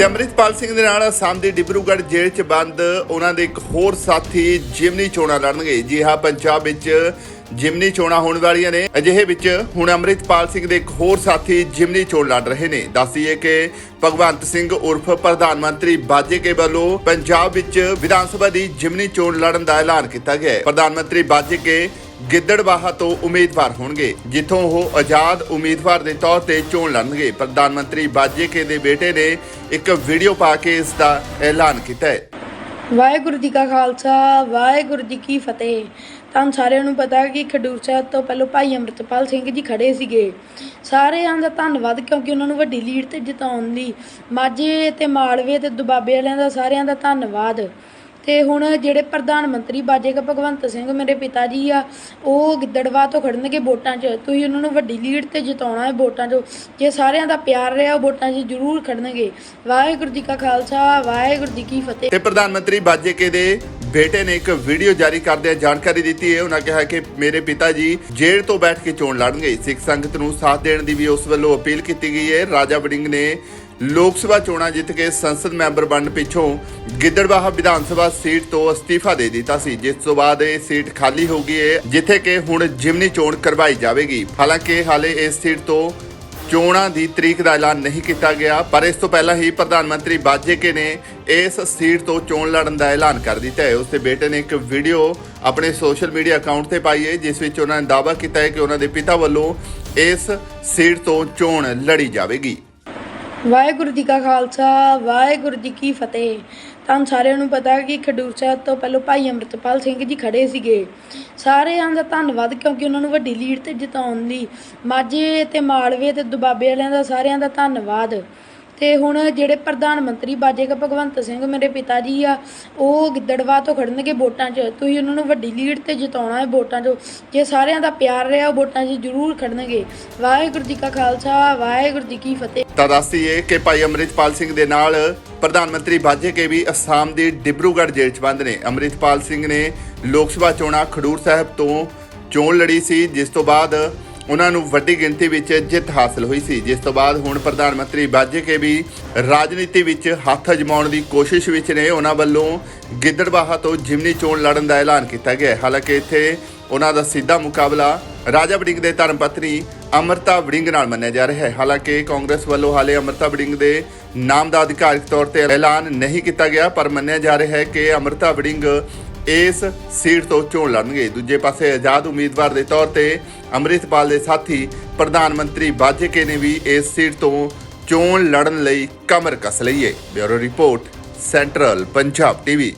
ਤੇ ਅੰਮ੍ਰਿਤਪਾਲ ਸਿੰਘ ਦੇ ਨਾਲ ਅਸਾਮ ਦੀ ਡਿਬਰੂਗੜ੍ਹ ਜੇਲ੍ਹ 'ਚ ਬੰਦ, ਉਹਨਾਂ ਦੇ ਇੱਕ ਹੋਰ ਸਾਥੀ ਜਿਮਨੀ ਚੋਣਾਂ ਲੜਨਗੇ। ਜੀ ਹਾਂ, ਪੰਜਾਬ ਵਿੱਚ ਜਿਮਨੀ ਚੋਣਾਂ ਹੋਣ ਵਾਲੀਆਂ ਨੇ। ਅਜਿਹੇ ਵਿੱਚ ਹੁਣ ਅੰਮ੍ਰਿਤਪਾਲ ਸਿੰਘ ਦੇ ਇੱਕ ਹੋਰ ਸਾਥੀ ਜਿਮਨੀ ਚੋਣ ਲੜ ਰਹੇ ਨੇ। ਦੱਸੀਏ ਕਿ ਭਗਵੰਤ ਸਿੰਘ ਉਰਫ ਪ੍ਰਧਾਨ ਮੰਤਰੀ ਬਾਜੇਕੇ ਵੱਲੋਂ ਪੰਜਾਬ ਵਿੱਚ ਵਿਧਾਨ ਸਭਾ ਦੀ ਜਿਮਨੀ ਚੋਣ ਲੜਨ ਦਾ ਐਲਾਨ ਕੀਤਾ ਗਿਆ ਹੈ। ਪ੍ਰਧਾਨ ਮੰਤਰੀ ਬਾਜੇਕੇ ਗਿੱਦੜਬਾਹਾ ਤੋਂ ਉਮੀਦਵਾਰ ਹੋਣਗੇ, ਜਿੱਥੋਂ ਉਹ ਆਜ਼ਾਦ ਉਮੀਦਵਾਰ ਦੇ ਤੌਰ ਤੇ ਚੋਣ ਲੜਨਗੇ। ਪ੍ਰਧਾਨ ਮੰਤਰੀ ਬਾਜੇਕੇ ਦੇ ਬੇਟੇ ਨੇ ਇੱਕ ਵੀਡੀਓ ਪਾ ਕੇ ਇਸ ਦਾ ਐਲਾਨ ਕੀਤਾ ਹੈ। ਵਾਹਿਗੁਰੂ ਜੀ ਕਾ ਖਾਲਸਾ, ਵਾਹਿਗੁਰੂ ਜੀ ਕੀ ਫਤਿਹ। ਤੁਹਾਨੂੰ ਸਾਰਿਆਂ ਨੂੰ ਪਤਾ ਕਿ ਖਡੂਰ ਸਾਹਿਬ ਤੋਂ ਪਹਿਲਾਂ ਭਾਈ ਅੰਮ੍ਰਿਤਪਾਲ ਸਿੰਘ ਜੀ ਖੜੇ ਸੀਗੇ। ਸਾਰਿਆਂ ਦਾ ਧੰਨਵਾਦ, ਕਿਉਂਕਿ ਉਹਨਾਂ ਨੂੰ ਵੱਡੀ ਲੀਡ ਤੇ ਜਿਤਾਉਣ ਲਈ। ਮਾਝੇ ਤੇ ਮਾਲਵੇ ਤੇ ਦੁਬਾਬੇ ਵਾਲਿਆਂ ਦਾ ਸਾਰਿਆਂ ਦਾ ਧੰਨਵਾਦ। ਤੇ ਹੁਣ ਜਿਹੜੇ ਪ੍ਰਧਾਨ ਮੰਤਰੀ ਬਾਜੇਗਾ ਭਗਵੰਤ ਸਿੰਘ ਮੇਰੇ ਪਿਤਾ ਜੀ ਆ, ਉਹ ਗਿੱਦੜਵਾ ਤੋਂ ਖੜਨਗੇ ਵੋਟਾਂ 'ਚ। ਤੁਸੀਂ ਉਹਨਾਂ ਨੂੰ ਵੱਡੀ ਲੀਡ ਤੇ ਜਿਤਾਉਣਾ ਹੈ ਵੋਟਾਂ 'ਚ। ਜੇ ਸਾਰਿਆਂ ਦਾ ਪਿਆਰ ਰਿਹਾ, ਉਹ ਵੋਟਾਂ 'ਚ ਜ਼ਰੂਰ ਖੜਨਗੇ। ਵਾਹਿਗੁਰੂ ਜੀ ਕਾ ਖਾਲਸਾ, ਵਾਹਿਗੁਰੂ ਜੀ ਕੀ ਫਤਿਹ। ਤੇ ਪ੍ਰਧਾਨ ਮੰਤਰੀ ਬਾਜੇਕੇ ਦੇ ਬੇਟੇ ਨੇ ਇੱਕ ਵੀਡੀਓ ਜਾਰੀ ਕਰਦਿਆਂ ਜਾਣਕਾਰੀ ਦਿੱਤੀ ਹੈ। ਉਹਨਾਂ ਕਿਹਾ ਕਿ ਮੇਰੇ ਪਿਤਾ ਜੀ ਜੇਲ੍ਹ ਤੋਂ ਬੈਠ ਕੇ ਚੋਣ ਲੜਨਗੇ। ਸਿੱਖ ਸੰਗਤ ਨੂੰ ਸਾਥ ਦੇਣ ਦੀ ਵੀ ਉਸ ਵੱਲੋਂ ਅਪੀਲ ਕੀਤੀ ਗਈ ਹੈ। ਰਾਜਾ ਵੜਿੰਗ ਨੇ ਲੋਕ ਸਭਾ ਚੋਣਾਂ ਜਿੱਤ ਕੇ ਸੰਸਦ ਮੈਂਬਰ ਬਣਨ ਪਿੱਛੋਂ ਗਿੱਦੜਬਾਹਾ ਵਿਧਾਨ ਸਭਾ ਸੀਟ ਤੋਂ ਅਸਤੀਫਾ ਦੇ ਦਿੱਤਾ ਸੀ। ਜਿਸ ਤੋਂ ਬਾਅਦ ਇਹ ਸੀਟ ਖਾਲੀ ਹੋ ਗਈ ਹੈ ਜਿੱਥੇ ਕਿ ਹੁਣ ਜਿਮਨੀ ਚੋਣ ਕਰਵਾਈ ਜਾਵੇਗੀ। ਹਾਲਾਂਕਿ ਹਾਲੇ ਇਸ ਸੀਟ ਤੋਂ ਚੋਣਾਂ ਦੀ ਤਰੀਕ ਦਾ ਐਲਾਨ ਨਹੀਂ ਕੀਤਾ ਗਿਆ, ਪਰ ਇਸ ਤੋਂ ਪਹਿਲਾਂ ਹੀ ਪ੍ਰਧਾਨ ਮੰਤਰੀ ਬਾਜੇਕੇ ਨੇ ਇਸ ਸੀਟ ਤੋਂ ਚੋਣ ਲੜਨ ਦਾ ਐਲਾਨ ਕਰ ਦਿੱਤਾ ਹੈ। ਉਸ ਦੇ ਬੇਟੇ ਨੇ ਇੱਕ ਵੀਡੀਓ ਆਪਣੇ ਸੋਸ਼ਲ ਮੀਡੀਆ ਅਕਾਊਂਟ ਤੇ ਪਾਈ ਹੈ, ਜਿਸ ਵਿੱਚ ਉਹਨਾਂ ਨੇ ਦਾਅਵਾ ਕੀਤਾ ਹੈ ਕਿ ਉਹਨਾਂ ਦੇ ਪਿਤਾ ਵੱਲੋਂ ਇਸ ਸੀਟ ਤੋਂ ਚੋਣ ਲੜੀ ਜਾਵੇਗੀ। ਵਾਹਿਗੁਰੂ ਜੀ ਕਾ ਖਾਲਸਾ, ਵਾਹਿਗੁਰੂ ਜੀ ਕੀ ਫਤਿਹ। ਤੁਹਾਨੂੰ ਸਾਰਿਆਂ ਨੂੰ ਪਤਾ ਕਿ ਖਡੂਰ ਸਾਹਿਬ ਤੋਂ ਪਹਿਲਾਂ ਭਾਈ ਅੰਮ੍ਰਿਤਪਾਲ ਸਿੰਘ ਜੀ ਖੜੇ ਸੀਗੇ। ਸਾਰਿਆਂ ਦਾ ਧੰਨਵਾਦ ਕਿਉਂਕਿ ਉਹਨਾਂ ਨੂੰ ਵੱਡੀ ਲੀਡ ਤੇ ਜਿਤਾਉਣ ਲਈ। ਮਾਝੇ ਤੇ ਮਾਲਵੇ ਤੇ ਦੁਬਾਬੇ ਵਾਲਿਆਂ ਦਾ ਸਾਰਿਆਂ ਦਾ ਧੰਨਵਾਦ। ਤੇ ਹੁਣ ਜਿਹੜੇ ਪ੍ਰਧਾਨ ਮੰਤਰੀ ਬਾਜੇਗਾ ਭਗਵੰਤ ਸਿੰਘ ਮੇਰੇ ਪਿਤਾ ਜੀ ਆ, ਉਹ ਗਿੱਦੜਵਾ ਤੋਂ ਖੜਨਗੇ ਵੋਟਾਂ 'ਚ। ਤੁਸੀਂ ਉਹਨਾਂ ਨੂੰ ਵੱਡੀ ਲੀਡ ਤੇ ਜਿਤਾਉਣਾ ਹੈ ਵੋਟਾਂ 'ਚ। ਜੇ ਸਾਰਿਆਂ ਦਾ ਪਿਆਰ ਰਿਹਾ, ਉਹ ਵੋਟਾਂ 'ਚ ਜ਼ਰੂਰ ਖੜਨਗੇ। ਵਾਹਿਗੁਰੂ ਜੀ ਕਾ ਖਾਲਸਾ, ਵਾਹਿਗੁਰੂ ਜੀ ਕੀ ਫਤਿਹ। ਤਾਂ ਦੱਸਦੀਏ ਕਿ ਭਾਈ ਅੰਮ੍ਰਿਤਪਾਲ ਸਿੰਘ ਦੇ ਨਾਲ ਪ੍ਰਧਾਨ ਮੰਤਰੀ ਬਾਜੇਕੇ ਵੀ ਅਸਾਮ ਦੀ ਡਿਬਰੂਗੜ੍ਹ ਜੇਲ੍ਹ 'ਚ ਬੰਦ ਨੇ। ਅੰਮ੍ਰਿਤਪਾਲ ਸਿੰਘ ਨੇ ਲੋਕ ਸਭਾ ਚੋਣਾਂ ਖਡੂਰ ਸਾਹਿਬ ਤੋਂ ਚੋਣ ਲੜੀ ਸੀ, ਜਿਸ ਤੋਂ ਬਾਅਦ ਉਹਨਾਂ ਨੂੰ ਵੱਡੀ ਗਿਣਤੀ ਵਿੱਚ ਜਿੱਤ ਹਾਸਲ ਹੋਈ ਸੀ। ਜਿਸ ਤੋਂ ਬਾਅਦ ਹੁਣ ਪ੍ਰਧਾਨ ਮੰਤਰੀ ਬਾਜੇਕੇ ਵੀ ਰਾਜਨੀਤੀ ਵਿੱਚ ਹੱਥ ਅਜਮਾਉਣ ਦੀ ਕੋਸ਼ਿਸ਼ ਵਿੱਚ ਨੇ। ਉਹਨਾਂ ਵੱਲੋਂ ਗਿੱਦੜਬਾਹਾ ਤੋਂ ਜਿਮਨੀ ਚੋਣ ਲੜਨ ਦਾ ਐਲਾਨ ਕੀਤਾ ਗਿਆ। ਹਾਲਾਂਕਿ ਇੱਥੇ ਉਹਨਾਂ ਦਾ ਸਿੱਧਾ ਮੁਕਾਬਲਾ ਰਾਜਾ ਵੜਿੰਗ ਦੇ ਧਰਮ ਪਤਨੀ ਅਮਰਤਾ ਵੜਿੰਗ ਨਾਲ ਮੰਨਿਆ ਜਾ ਰਿਹਾ ਹੈ। ਹਾਲਾਂਕਿ ਕਾਂਗਰਸ ਵੱਲੋਂ ਹਾਲੇ ਅਮਰਤਾ ਵੜਿੰਗ ਦੇ ਨਾਮ ਦਾ ਅਧਿਕਾਰਿਕ ਤੌਰ ਤੇ ਐਲਾਨ ਨਹੀਂ ਕੀਤਾ ਗਿਆ, ਪਰ ਮੰਨਿਆ ਜਾ ਰਿਹਾ ਹੈ ਕਿ ਅਮਰਤਾ ਵੜਿੰਗ ਇਸ ਸੀਟ ਤੋਂ ਚੋਣ ਲੜਨਗੇ। ਦੂਜੇ ਪਾਸੇ ਆਜ਼ਾਦ ਉਮੀਦਵਾਰ ਦੇ ਤੌਰ ਤੇ ਅੰਮ੍ਰਿਤਪਾਲ ਦੇ ਸਾਥੀ ਪ੍ਰਧਾਨ ਮੰਤਰੀ ਬਾਜੇਕੇ ਨੇ ਵੀ ਇਸ ਸੀਟ ਤੋਂ ਚੋਣ ਲੜਨ ਲਈ ਕਮਰ ਕਸ ਲਈ ਹੈ bureau report, central Punjab TV.